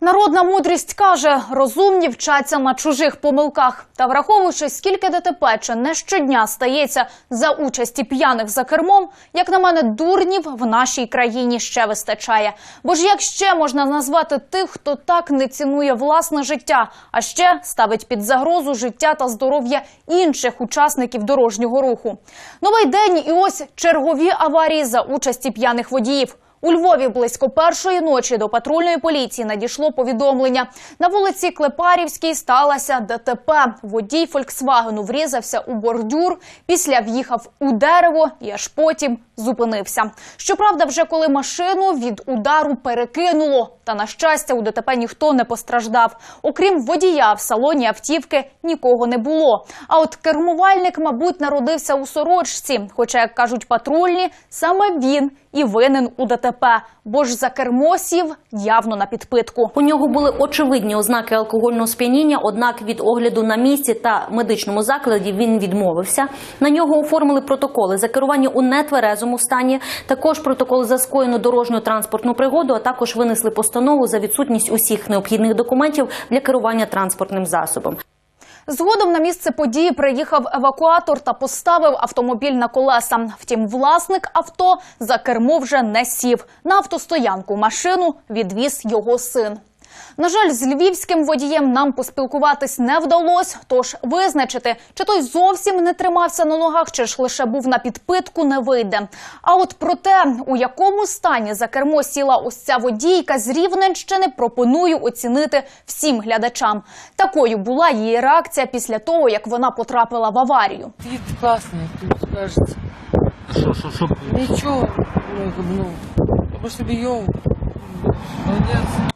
Народна мудрість каже, розумні вчаться на чужих помилках. Та враховуючи, скільки ДТП чи не щодня стається за участі п'яних за кермом, як на мене, дурнів в нашій країні ще вистачає. Бо ж як ще можна назвати тих, хто так не цінує власне життя, а ще ставить під загрозу життя та здоров'я інших учасників дорожнього руху? Новий день і ось чергові аварії за участі п'яних водіїв. У Львові близько першої ночі до патрульної поліції надійшло повідомлення. На вулиці Клепарівській сталося ДТП. Водій Фольксвагену врізався у бордюр, після в'їхав у дерево і аж потім зупинився. Щоправда, вже коли машину від удару перекинуло. Та на щастя, у ДТП ніхто не постраждав. Окрім водія, в салоні автівки нікого не було. А от кермувальник, мабуть, народився у сорочці. Хоча, як кажуть патрульні, саме він і винен у ДТП, бо ж за кермо сів явно на підпитку. У нього були очевидні ознаки алкогольного сп'яніння, однак від огляду на місці та медичному закладі він відмовився. На нього оформили протоколи за керування у нетверезому стані, також протокол за скоєну дорожню транспортну пригоду, а також винесли постанову за відсутність усіх необхідних документів для керування транспортним засобом. Згодом на місце події приїхав евакуатор та поставив автомобіль на колеса. Втім, власник авто за кермо вже не сів. На автостоянку машину відвіз його син. На жаль, з львівським водієм нам поспілкуватись не вдалося, тож визначити, чи той зовсім не тримався на ногах, чи ж лише був на підпитку, не вийде. А от про те, у якому стані за кермо сіла ось ця водійка з Рівненщини, пропоную оцінити всім глядачам. Такою була її реакція після того, як вона потрапила в аварію. Вид классный, тут кажется. Що, що, що? Ничего, ну, ну, я просто бьем. Молодец.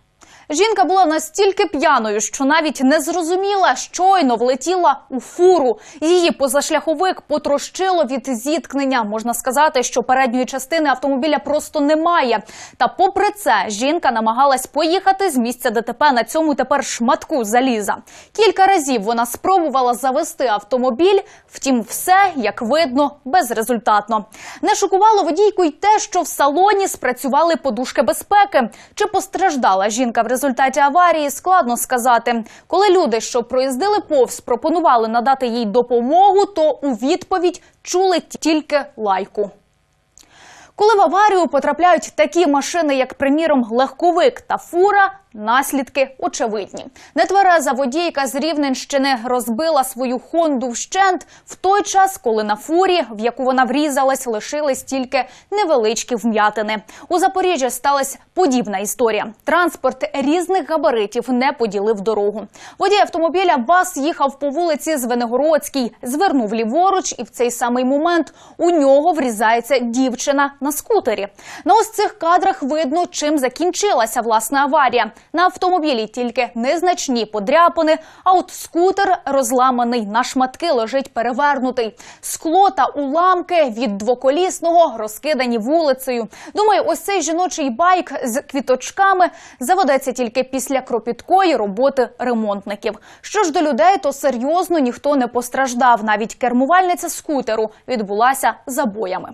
Жінка була настільки п'яною, що навіть не зрозуміла, щойно влетіла у фуру. Її позашляховик потрощило від зіткнення. Можна сказати, що передньої частини автомобіля просто немає. Та, попри це, жінка намагалась поїхати з місця ДТП на цьому тепер шматку заліза. Кілька разів вона спробувала завести автомобіль, втім, все як видно безрезультатно. Не шокувало водійку й те, що в салоні спрацювали подушки безпеки. Чи постраждала жінка в результаті аварії, складно сказати. Коли люди, що проїздили повз, пропонували надати їй допомогу, то у відповідь чули тільки лайку. Коли в аварію потрапляють такі машини, як, приміром, легковик та фура, наслідки очевидні. Нетвереза водійка з Рівненщини розбила свою Хонду вщент в той час, коли на фурі, в яку вона врізалась, лишились тільки невеличкі вм'ятини. У Запоріжжі сталася подібна історія. Транспорт різних габаритів не поділив дорогу. Водій автомобіля ВАЗ їхав по вулиці Звенигородській, звернув ліворуч, і в цей самий момент у нього врізається дівчина на скутері. На ось цих кадрах видно, чим закінчилася власна аварія. На автомобілі тільки незначні подряпини, а от скутер розламаний на шматки лежить перевернутий. Скло та уламки від двоколісного розкидані вулицею. Думаю, ось цей жіночий байк з квіточками заведеться тільки після кропіткої роботи ремонтників. Що ж до людей, то серйозно ніхто не постраждав. Навіть кермувальниця скутеру відбулася забоями.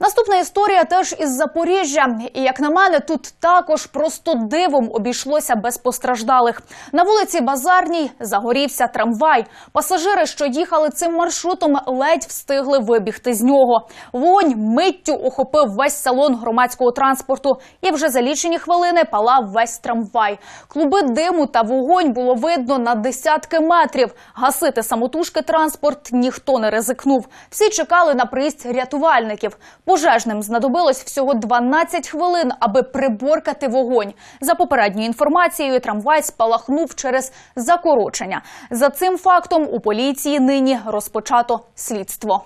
Наступна історія теж із Запоріжжя. І як на мене, тут також просто дивом обійшлося без постраждалих. На вулиці Базарній загорівся трамвай. Пасажири, що їхали цим маршрутом, ледь встигли вибігти з нього. Вогонь миттю охопив весь салон громадського транспорту, і вже за лічені хвилини палав весь трамвай. Клуби диму та вогонь було видно на десятки метрів. Гасити самотужки транспорт ніхто не ризикнув. Всі чекали на приїзд рятувальників. Пожежним знадобилось всього 12 хвилин, аби приборкати вогонь. За попередньою інформацією, трамвай спалахнув через закорочення. За цим фактом у поліції нині розпочато слідство.